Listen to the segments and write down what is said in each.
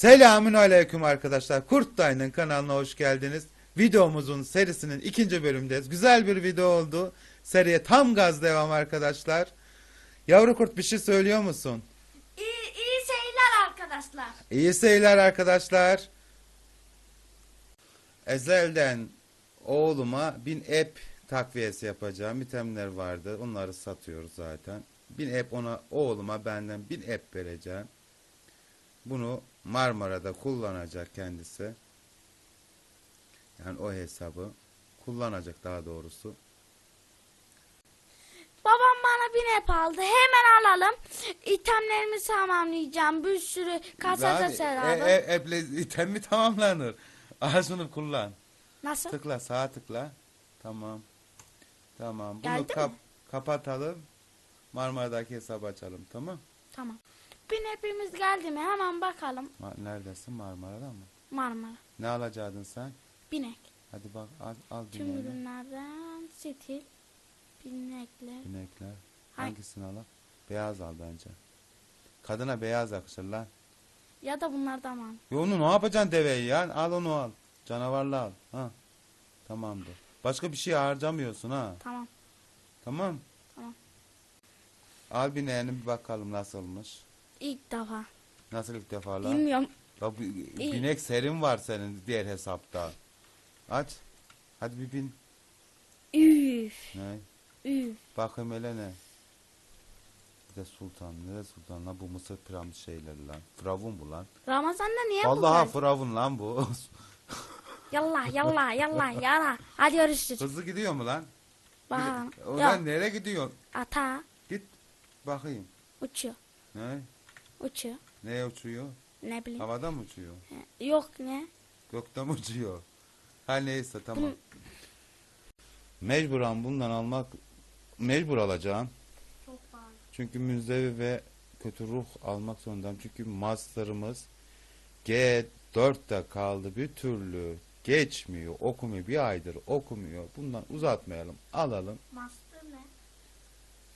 Selamün aleyküm arkadaşlar. Kurt Dayı'nın kanalına hoş geldiniz. Videomuzun serisinin ikinci bölümündeyiz. Güzel bir video oldu. Seriye tam gaz devam arkadaşlar. Yavru kurt bir şey söylüyor musun? İyi, iyi seyirler arkadaşlar. İyi seyirler arkadaşlar. Ezel'den oğluma bin app takviyesi yapacağım. İtemler vardı. Onları satıyoruz zaten. Bin app ona oğluma benden bin app vereceğim. Bunu Marmara'da kullanacak kendisi. Yani o hesabı kullanacak daha doğrusu. Babam bana bir nep aldı. Hemen alalım. İtemlerimi tamamlayacağım. Bir sürü kasada Yani, serabı. e, e, item mi tamamlanır? Al şunu kullan. Nasıl? Tıkla sağa tıkla. Tamam. Tamam. Bunu Geldi kap- mi? kapatalım. Marmara'daki hesabı açalım tamam. Tamam. Bir nepimiz geldi mi? Hemen bakalım. Ma- neredesin Marmara'da mı? Marmara. Ne alacaktın sen? Binek. Hadi bak al, al Tüm bineğini. ürünlerden stil. Binekler. Binekler. Hangi- Hangisini alalım? Beyaz al bence. Kadına beyaz yakışır lan. Ya da bunlardan al. Ya onu ne yapacaksın deveyi ya? Al onu al. Canavarlı al. Ha. Tamamdır. Başka bir şey harcamıyorsun ha. Tamam. Tamam. Tamam. Al bineğini bir bakalım nasılmış. İlk defa. Nasıl ilk defa lan? Bilmiyorum. Ya bu- İyi. binek serin var senin diğer hesapta. Aç. Hadi bir bin. Üf. Ne? Üf. Bakayım hele ne? Bir de sultan. Nere sultan lan? Bu mısır piramit şeyleri lan. Firavun bu lan. Ramazan'da niye bu Vallahi geldi? firavun lan bu. Yallah yallah yallah yallah. Hadi görüşürüz. Hızlı gidiyor mu lan? Bakalım. Oradan Yok. nereye gidiyor? Ata Git bakayım. uçuyor. Ne? Uçuyor. Neye uçuyor? Ne bileyim. Havada mı uçuyor? Yok ne? Gökten mi uçuyor? Ha neyse tamam. Bunu- Mecburen bundan almak mecbur alacağım. Çok pahalı. Çünkü müzevi ve kötü ruh almak zorundayım. Çünkü master'ımız G4'te kaldı bir türlü geçmiyor. Okumuyor. Bir aydır okumuyor. Bundan uzatmayalım. Alalım. Master ne?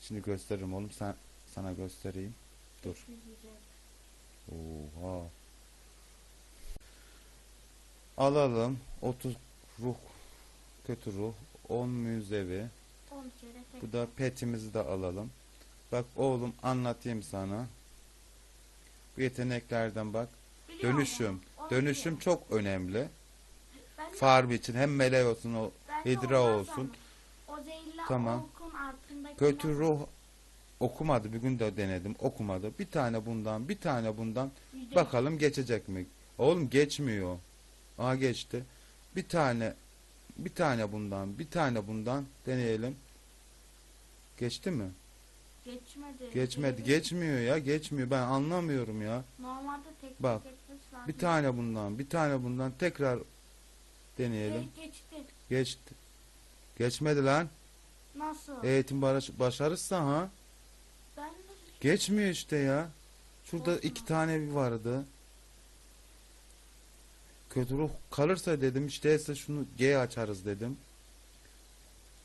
Şimdi gösteririm oğlum. Sen sana göstereyim. Dur. Oha. Alalım. 30 ruh kötü ruh. 10 müzevi. 10 kere tek. Bu da petimizi de alalım. Bak oğlum anlatayım sana. Bu yeteneklerden bak. Biliyorum Dönüşüm. onu, Dönüşüm biliyorum. çok önemli. Farm için hem melek olsun o hidra olsun. O zehirli Tamam. Kötü ruh okumadı. Bir gün de denedim. Okumadı. Bir tane bundan, bir tane bundan. Bakalım geçecek mi? Oğlum geçmiyor. Aha geçti. Bir tane bir tane bundan, bir tane bundan deneyelim. Geçti mi? Geçmedi. Geçmedi. Geçmiyor ya. Geçmiyor. Ben anlamıyorum ya. Normalde tek Bak, lazım. Bir tane bundan, bir tane bundan tekrar deneyelim. Ge- Geçti. Geçti. Geçmedi lan. Nasıl? Eğitim baş- başarırsa ha. Geçmiyor işte ya. Şurada iki tane bir vardı. Kötü ruh kalırsa dedim işte ise şunu G açarız dedim.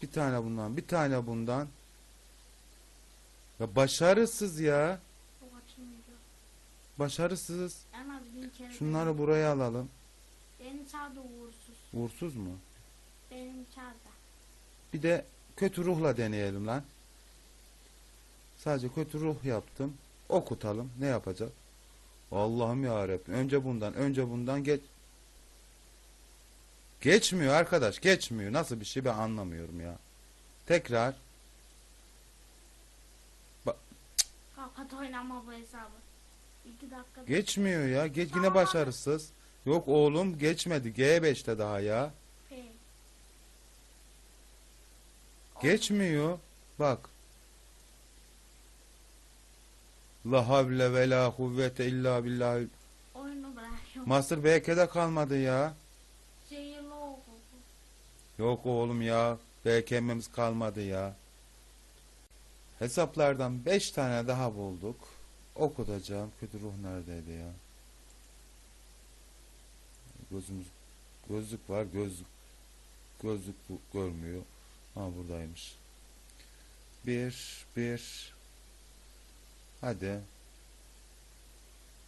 Bir tane bundan, bir tane bundan. Ya başarısız ya. Başarısız. En az bin kere. Şunları buraya alalım. Benim çağda uğursuz. Uğursuz mu? Benim çağda. Bir de kötü ruhla deneyelim lan. Sadece kötü ruh yaptım. Okutalım. Ne yapacak? Allah'ım ya Önce bundan, önce bundan geç. Geçmiyor arkadaş, geçmiyor. Nasıl bir şey ben anlamıyorum ya. Tekrar. Kapat oynama bu hesabı. İki dakika. Geçmiyor ya. Geç yine başarısız. Yok oğlum geçmedi. G5'te daha ya. P. Geçmiyor. Bak. La havle ve la kuvvete illa billah. Bırakıyorum. Master BK'de kalmadı ya. Yok oğlum ya. BK'miz kalmadı ya. Hesaplardan 5 tane daha bulduk. Okutacağım. Kötü ruh neredeydi ya? Gözümüz gözlük var. Gözlük gözlük bu- görmüyor. Ha buradaymış. Bir, bir. Hadi.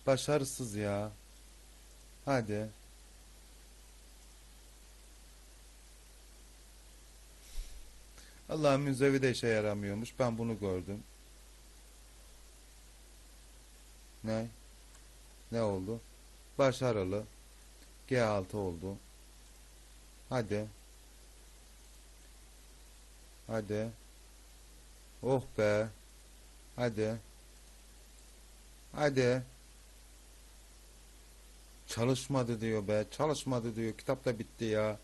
Başarısız ya. Hadi. Allah müzevi de işe yaramıyormuş. Ben bunu gördüm. Ne? Ne oldu? Başarılı. G6 oldu. Hadi. Hadi. Oh be. Hadi. Hadi. Çalışmadı diyor be. Çalışmadı diyor. Kitap da bitti ya.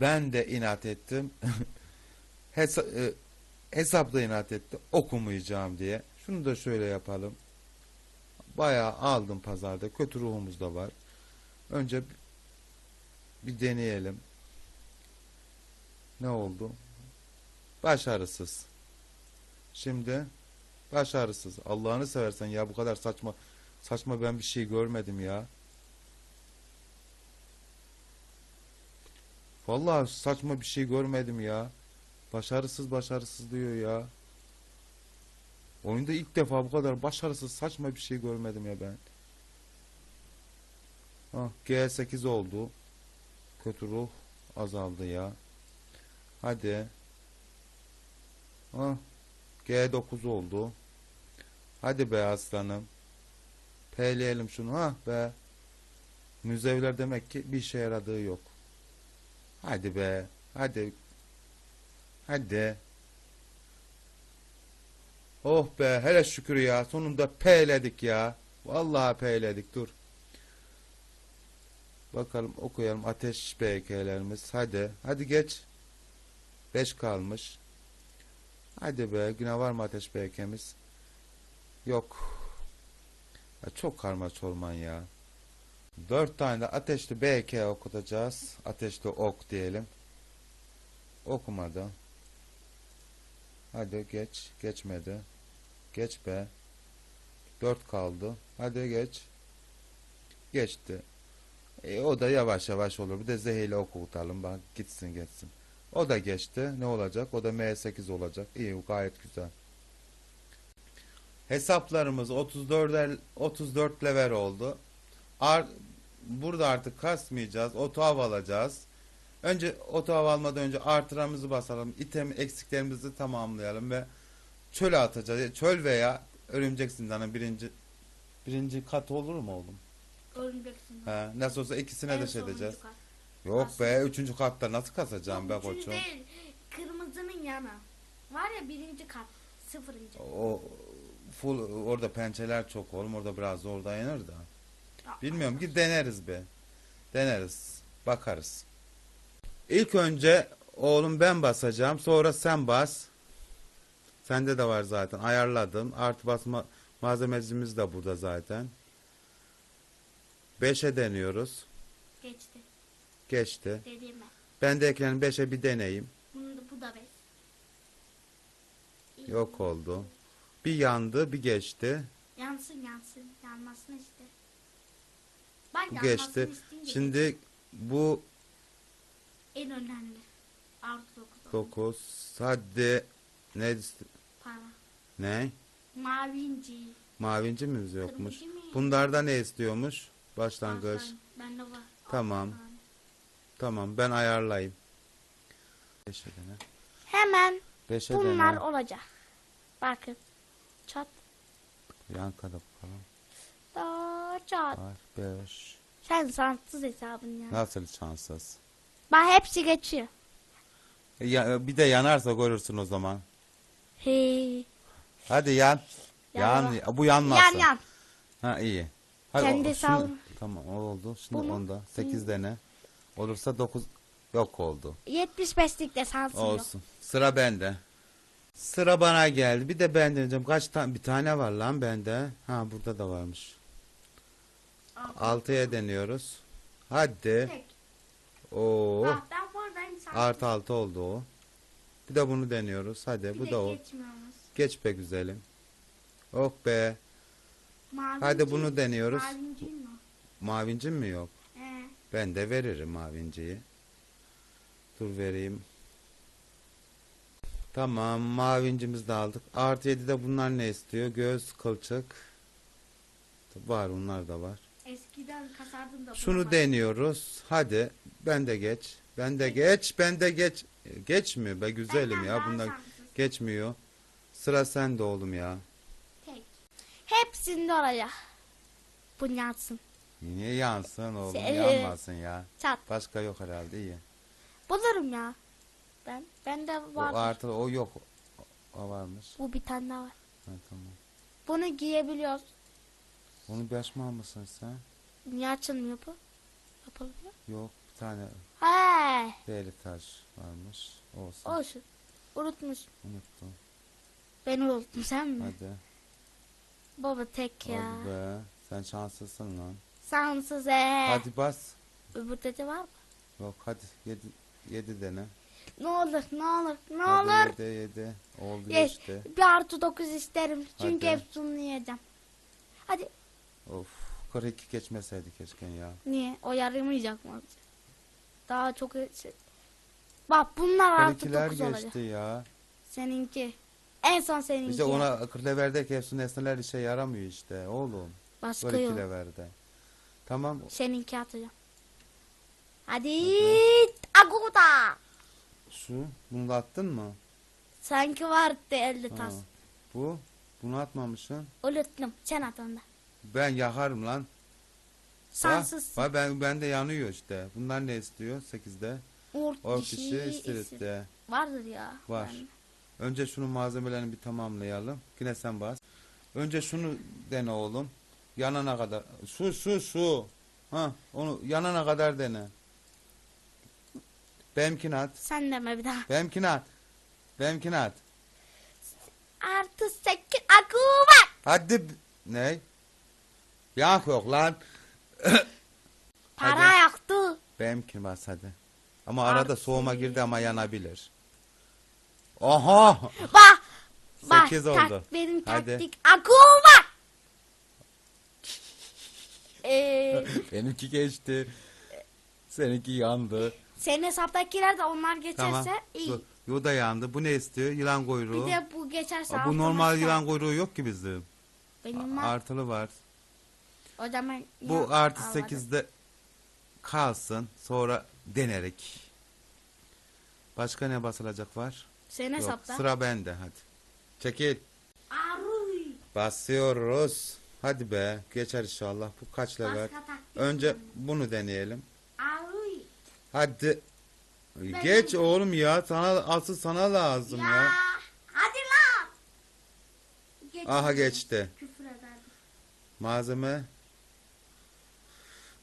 Ben de inat ettim. Hesa e, hesap da inat etti. Okumayacağım diye. Şunu da şöyle yapalım. Bayağı aldım pazarda. Kötü ruhumuz da var. Önce bir deneyelim. Ne oldu? Başarısız. Şimdi başarısız. Allah'ını seversen ya bu kadar saçma saçma ben bir şey görmedim ya. Vallahi saçma bir şey görmedim ya. Başarısız başarısız diyor ya. Oyunda ilk defa bu kadar başarısız saçma bir şey görmedim ya ben. Ah G8 oldu. Kötü ruh azaldı ya. Hadi. Ah G9 oldu. Hadi be aslanım. P'leyelim şunu ha be. Müzevler demek ki bir işe yaradığı yok. Hadi be. Hadi. Hadi. Oh be hele şükür ya. Sonunda P'ledik ya. Vallahi P'ledik dur. Bakalım okuyalım ateş BK'lerimiz. Hadi. Hadi geç. 5 kalmış. Hadi be. Yine var mı ateş BK'miz? Yok. Ya çok karma çorman ya. Dört tane de ateşli BK okutacağız. Ateşli ok diyelim. Okumadı. Hadi geç. Geçmedi. Geç be. Dört kaldı. Hadi geç. Geçti. E, o da yavaş yavaş olur. Bir de zehirli okutalım. Bak gitsin geçsin. O da geçti. Ne olacak? O da M8 olacak. İyi gayet güzel. Hesaplarımız 34 34 level oldu. Ar burada artık kasmayacağız. Otoav alacağız. Önce otoav almadan önce artıramızı basalım. İtem eksiklerimizi tamamlayalım ve çöle atacağız. Çöl veya örümcek zindanı birinci birinci kat olur mu oğlum? Örümceksin. He, nasıl olsa ikisine En de şey edeceğiz. kat. Yok be üçüncü katta nasıl kasacağım be koçum? değil. Kırmızının yanı. Var ya birinci kat. Sıfırıncı. O full orada pençeler çok oğlum orada biraz zor dayanır da. Bilmiyorum ki deneriz be. Deneriz. Bakarız. İlk önce oğlum ben basacağım. Sonra sen bas. Sende de var zaten. Ayarladım. Artı basma malzemecimiz de burada zaten. 5'e deniyoruz. Geçti. Geçti. Dediğime. Ben de eklenin 5'e bir. Bunu da, bu da beş. İyi. Yok oldu. Bir yandı, bir geçti. Yansın yansın. Yanmasın işte. Bak Bu yanmasını geçti. Şimdi bu en önemli. Artı dokuz. 9 hadi ne Para. ne? Mavinci. Mavinci mi yokmuş? Mı? Bunlarda ne istiyormuş? Başlangıç. Aslan. Bende var. Tamam. Altı tane. Tamam ben ayarlayayım. 5'e dene. Hemen 5'e bunlar dene. olacak. Bakın. Çat. Yan kada bakalım. Da çat. Var 5. Sen santsız hesabın ya. Nasıl şanssız? Bak hepsi geçiyor. Ya, bir de yanarsa görürsün o zaman. He. Hadi yan. Yan. Yan. Bu yanmasın. Yan yan. Ha iyi. Hadi, Kendi o- Tamam oldu. Şimdi Bunu- onda 8 dene. Olursa 9 yok oldu. 75'lik de sansın yok. Olsun. Sıra bende. Sıra bana geldi. Bir de ben deneyeceğim. Kaç tane? Bir tane var lan bende. Ha burada da varmış. Altıya deniyoruz. Hadi. Tek. Oo. Sana. Artı altı oldu o. Bir de bunu deniyoruz. Hadi bu da o. geçmiyoruz. Geç be güzelim. Oh be. Mavinci- Hadi bunu deniyoruz. Mavinci mi? Mavincim mi yok? Ben de veririm mavinciyi. Dur vereyim. Tamam mavincimizi de aldık. Artı 7'de bunlar ne istiyor? Göz, kılçık. Var bunlar da var. Eskiden kasardım da. Şunu bulamadım. deniyoruz. Hadi ben de geç. Ben de geç. Ben de geç. E, Geçmiyor be güzelim Benden ya. Bunlar geçmiyor. Sıra sende oğlum ya. Tek. Hepsinde olacak. Bu yansın. Niye yansın oğlum? Şey- Yanmasın ya. Çat. Başka yok herhalde iyi. Bulurum ya. Ben bende O var. artı o yok. O varmış. Bu bir tane daha var. Ha, tamam. Bunu giyebiliyoruz. Onu bir açma mısın sen? Niye açılmıyor bu? Yapılmıyor. Yok bir tane He. değerli taş varmış. Olsun. Olsun. Unutmuş. Unuttum. Beni unuttun sen mi? Hadi. Baba tek ya. Hadi be. Sen şanslısın lan. Sansız he. Hadi bas. Öbürde de var mı? Yok hadi. Yedi, yedi dene. Ne olur ne olur ne Hadi olur. yedi yedi. Oldu Yes. geçti. Bir artı dokuz isterim. Çünkü Hadi. hepsini yiyeceğim. Hadi. Of. 42 geçmeseydi keşke ya. Niye? O yaramayacak mı? Daha çok şey. Bak bunlar artı 42'ler dokuz olacak. geçti ya. Seninki. En son seninki. İşte ona 40 leverdeki hepsi nesneler işe yaramıyor işte oğlum. Başka 42 yok. leverde. Tamam. Seninki atacağım. Hadi. Aguda. Şu. Bunu da attın mı? Sanki vardı elde Ha. tas. Bu. Bunu atmamışsın. Unuttum. Sen at onu da. Ben yakarım lan. Sansızsın. Bak, ben, ben de yanıyor işte. Bunlar ne istiyor? 8'de. Ort O dişi istiritte. Vardır ya. Var. Önce şunun malzemelerini bir tamamlayalım. Yine sen bas. Önce şunu dene oğlum. Yanana kadar. Şu şu şu. Ha, onu yanana kadar dene. Benimkini at. Sen deme bir daha. Benimkini at. Benimkini at. Artı sekiz akuba. Hadi. b- Ne? Yank yok lan. Para yaktı. Benimkini bas hadi. Ama arada Artı- soğuma girdi ama yanabilir. Aha. Bak. Bak. Sekiz oldu. Tak, benim Hadi. taktik akuba. Ee, Benimki geçti. Seninki yandı. senin hesaptakiler de onlar geçerse Tamam. iyi. Dur. Yo da yandı. Bu ne istiyor? Yılan Bir kuyruğu. de bu geçerse Aa, bu normal yılan kuyruğu yok ki bizim. Benim var. Artılı var. O zaman Bu artı almadım. 8'de kalsın. Sonra denerik. Başka ne basılacak var? Senin Yok. hesapta. Sıra bende hadi. Çekil. Arıy. Basıyoruz. Hadi be. Geçer inşallah. Bu kaç level? Önce bunu deneyelim. Hadi. Geç oğlum ya. Sana asıl sana lazım Ya. ya. Hadi lan. Aha geçti. Malzeme.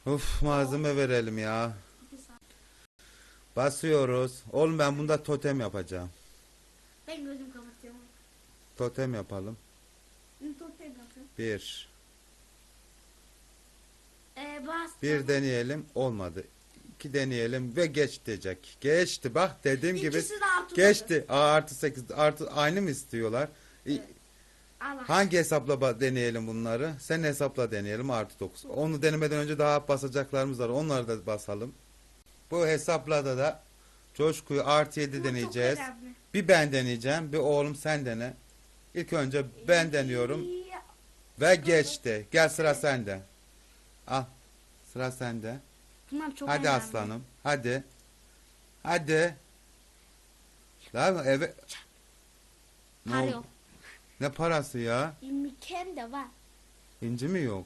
Uf malzeme verelim ya. Basıyoruz. Oğlum ben bunda totem yapacağım. Ben gözüm kapatıyorum. Totem yapalım. Bir. Ee, bastım. Bir deneyelim. Olmadı. İki deneyelim ve geç diyecek. Geçti bak dediğim gibi. İkisi de artı Geçti. Aa, artı sekiz. Artı aynı mı istiyorlar? Allah. Hangi hesapla ba- deneyelim bunları? Sen hesapla deneyelim artı 9. Onu denemeden önce daha basacaklarımız var. Onları da basalım. Bu hesaplada da coşkuyu artı 7 Bu çok deneyeceğiz. önemli. Bir ben deneyeceğim. Bir oğlum sen dene. İlk önce ben deniyorum. Ve geçti. Gel sıra sende. Al. Sıra sende. Bunlar çok Hadi önemli. aslanım. Hadi. Hadi. Daha eve... Ne, Para oldu? yok. ne parası ya? İmkan de var. İnci mi yok?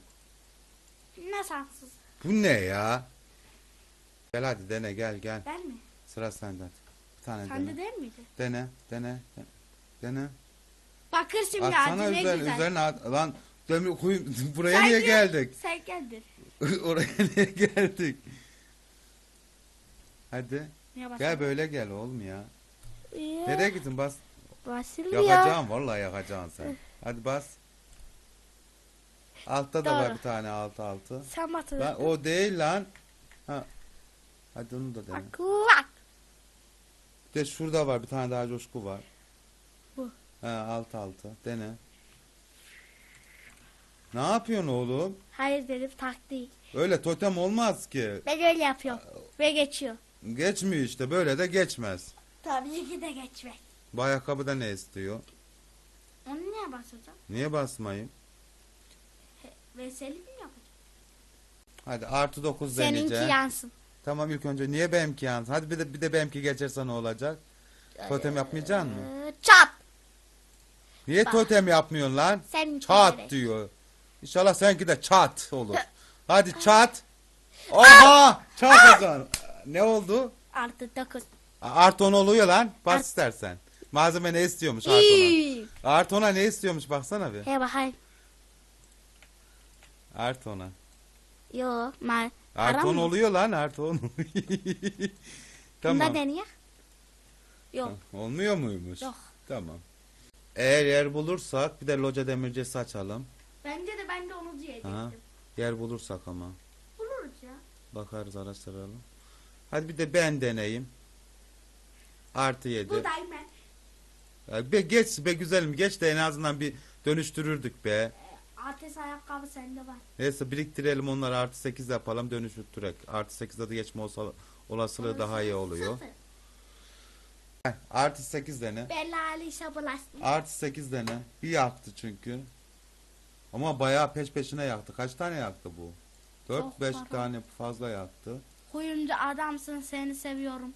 Ne sansız. Bu ne ya? Gel hadi dene gel gel. Ben mi? Sıra sende. Bir tane Sende dene. değil miydi? Dene dene. de- Dene. Bakır şimdi Atsana hadi ne güzel. üzerine at. Lan demir kuyu buraya niye gel. geldik? Sen geldin. Oraya niye geldik? Hadi. Niye Gel böyle gel oğlum ya. Ya. Nereye gittin bas? Basılıyor. Yakacağım vallahi yakacağım sen. Hadi bas. Altta da var Doğru. bir tane altı altı. Sen batırdın. Lan o değil lan. Ha. Hadi onu da dene. Bir de şurada var bir tane daha coşku var. Bu. Ha altı altı. Dene. Ne yapıyorsun oğlum? Hayır dedim taktik. Öyle totem olmaz ki. Ben öyle yapıyorum. Ve geçiyor. Geçmiyor işte böyle de geçmez. Tabii ki de geçmek. Bu ayakkabıda ne istiyor? Onu niye basacağım? Niye basmayayım? Veseli mi yapacağım? Hadi artı 9 Seninki deneyeceğim. yansın. Tamam ilk önce niye benimki yansın? Hadi bir de bir de benimki geçerse ne olacak? Totem yapmayacaksın mı? Ee, çat. Niye bak. totem yapmıyorsun lan? Seninki Çat gerek. diyor. İnşallah seninki de çat olur. Hadi çat. Oha! Çat kazan. Ne oldu? Artı dokuz. Artı 10 oluyor lan. Bas istersen. Malzeme ne istiyormuş artı 10'a? İyi. Artı 10'a ne istiyormuş baksana bir. He bakayım. Artı 10'a. Yo. Ma 10 mı? oluyor lan artı 10. Bunda tamam. deneye. Yok. Olmuyor muymuş? Yok. Tamam. Eğer yer bulursak bir de loca demircisi açalım. Bence de ben de onu diyecektim. Aha. Yer bulursak ama. Buluruz ya. Bakarız araştıralım. Hadi bir de ben deneyeyim. Artı 7. Buradayım ben. Ya be geç be güzelim geç de en azından bir dönüştürürdük be. Ateş ayakkabı sende var. Neyse biriktirelim onları artı 8 yapalım dönüştürerek. Artı 8'de de geçme olsa, olasılığı daha iyi oluyor. Sıfır. Heh, artı 8 dene. Bellali işe bulaştım. Artı 8 dene. Bir yaktı çünkü. Ama bayağı peş peşine yaktı. Kaç tane yaktı bu? Çok 4-5 para. tane fazla yaktı. Kuyumcu adamsın seni seviyorum.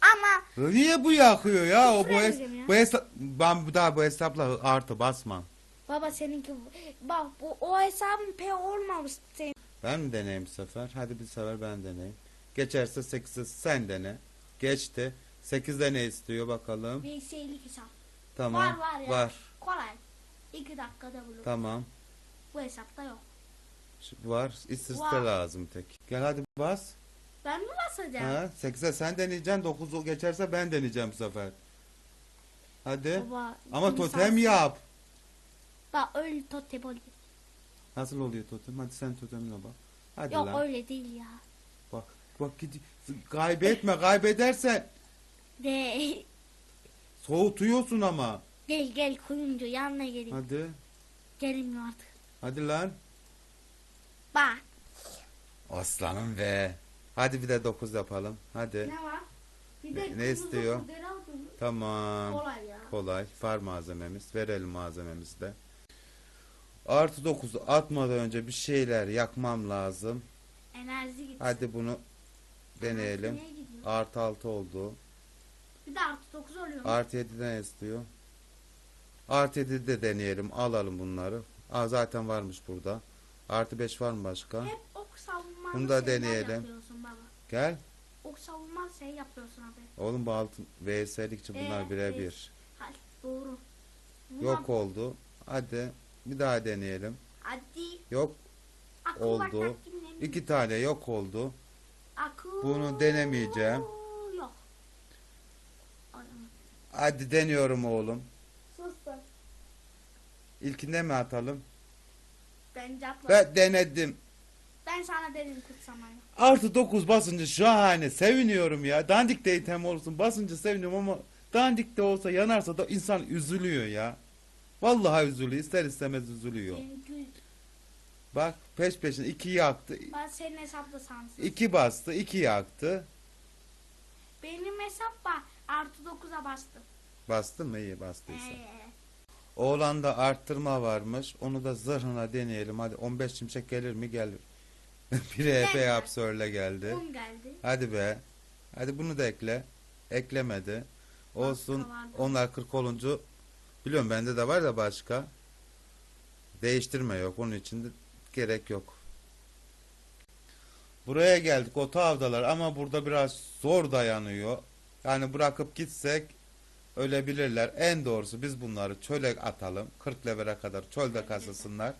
Ama Niye bu yakıyor ya? O bu, es- ya. bu hesap ben bu daha bu hesapla artı basmam. baba seninki bak bu o hesabın P olmamış senin. Ben mi deneyeyim bu sefer? Hadi bir sefer ben deneyeyim. Geçerse 8'i sen dene. Geçti. 8'de ne istiyor bakalım. Bilgisayarlık hesap. Tamam. Var var ya. Var. Kolay. İki dakikada bulur. Tamam. Bu hesapta yok. Var. İstisna Var. lazım tek. Gel hadi bas. Ben mi basacağım? Ha, 8'e sen deneyeceksin. 9'u geçerse ben deneyeceğim bu sefer. Hadi. Baba, Ama totem yap. Bak öyle totem oluyor. Nasıl oluyor totem? Hadi sen totemine bak. Hadi Yok lan. öyle değil ya. Bak. Bak gidi. Kaybetme. Kaybedersen De soğutuyorsun ama. gel gel kuyumcu yanına gelin. Hadi. Gelmiyor artık. Hadi lan. Bak. Aslanım be. Hadi bir de 9 yapalım. Hadi. Ne var? Bir Ne- ne kırmızı istiyor? aldın. Tamam. Kolay ya. Kolay. Var malzememiz. Verelim malzememizi de. Artı 9'u atmadan önce bir şeyler yakmam lazım. Enerji gitsin. Hadi bunu deneyelim. Neye gidiyor? Artı 6 oldu. Bir de artı 9 oluyor. Artı 7'den istiyor. Artı 7 de deneyelim. Alalım bunları. Aa, zaten varmış burada. Artı 5 var mı başka? Hep ok savunmalı Bunu da şeyler deneyelim. yapıyorsun baba. Gel. Ok savunmalı şey yapıyorsun abi. Oğlum bu altın VS'likçi bunlar Ee, birebir. Hayır doğru. Bunlar- Yok oldu. Hadi bir daha deneyelim. Hadi. Yok Akıl Oldu. bakayım ne- iki tane yok oldu. Akıl. Bunu denemeyeceğim. Yok. Ay, Hadi deniyorum oğlum. İlkinde mi atalım? Ben capla. Ben denedim. Ben sana dedim kutsamayı. Artı 9 basınca şahane. Seviniyorum ya. Dandik de item olsun. Basınca seviniyorum ama dandik de olsa yanarsa da insan üzülüyor ya. Vallahi üzülüyor. İster istemez üzülüyor. Bak peş peşine 2 yaktı. ben senin hesapta sansın. 2 bastı. 2 yaktı. Benim hesap var. Artı 9'a bastım. Bastı mı? iyi bastıysa. Ee, Oğlanda arttırma varmış. Onu da zırhına deneyelim. Hadi 15 şimşek gelir mi? Gelir. Bir EP Gelmez. yap söyle geldi. 10 geldi. Hadi be. Hadi bunu da ekle. Eklemedi. Olsun. Vardı. Onlar 40 olunca biliyorum bende de var da başka. Değiştirme yok. Onun için de gerek yok. Buraya geldik o tavdalar ama burada biraz zor dayanıyor. Yani bırakıp gitsek ölebilirler. En doğrusu biz bunları çöle atalım. 40 levere kadar çölde kasasınlar.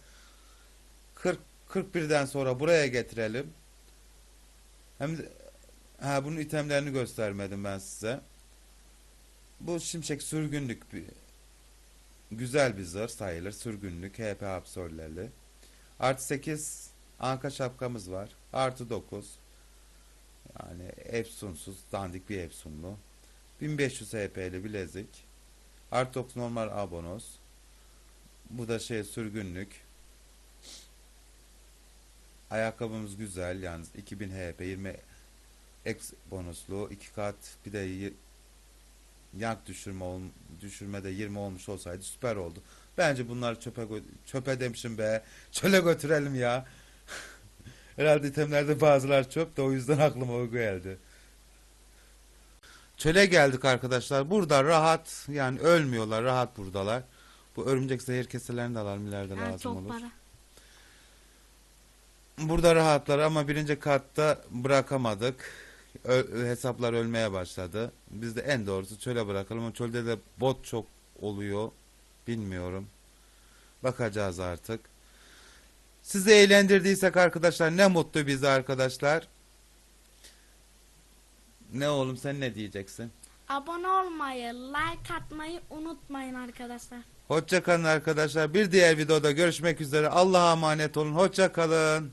40 41'den sonra buraya getirelim. Hem de ha bunun itemlerini göstermedim ben size. Bu şimşek sürgünlük bir güzel bir zırh sayılır. Sürgünlük HP absorberli. Artı 8 anka şapkamız var. Artı 9 yani efsunsuz dandik bir efsunlu. 1500 HP'li bilezik. Artı 9 normal abonos. Bu da şey sürgünlük. Ayakkabımız güzel yalnız 2000 HP 20 X bonuslu 2 kat bir de yank düşürme ol, düşürmede 20 olmuş olsaydı süper oldu. Bence bunları çöpe çöpe demişim be. Çöle götürelim ya. Herhalde itemlerde bazılar çöp de o yüzden aklıma o geldi. Çöle geldik arkadaşlar. Burada rahat yani ölmüyorlar. Rahat buradalar. Bu örümcek zehir keselerini de alalım ileride Ha, lazım çok olur. para. Burada rahatlar ama birinci katta bırakamadık. Ö- hesaplar ölmeye başladı. Biz de en doğrusu çöle bırakalım. Ama çölde de bot çok oluyor. Bilmiyorum. Bakacağız artık. Sizi eğlendirdiysek arkadaşlar ne mutlu bize arkadaşlar. Ne oğlum sen ne diyeceksin? Abone olmayı, like atmayı unutmayın arkadaşlar. Hoşça kalın arkadaşlar. Bir diğer videoda görüşmek üzere. Allah'a emanet olun. Hoşça kalın.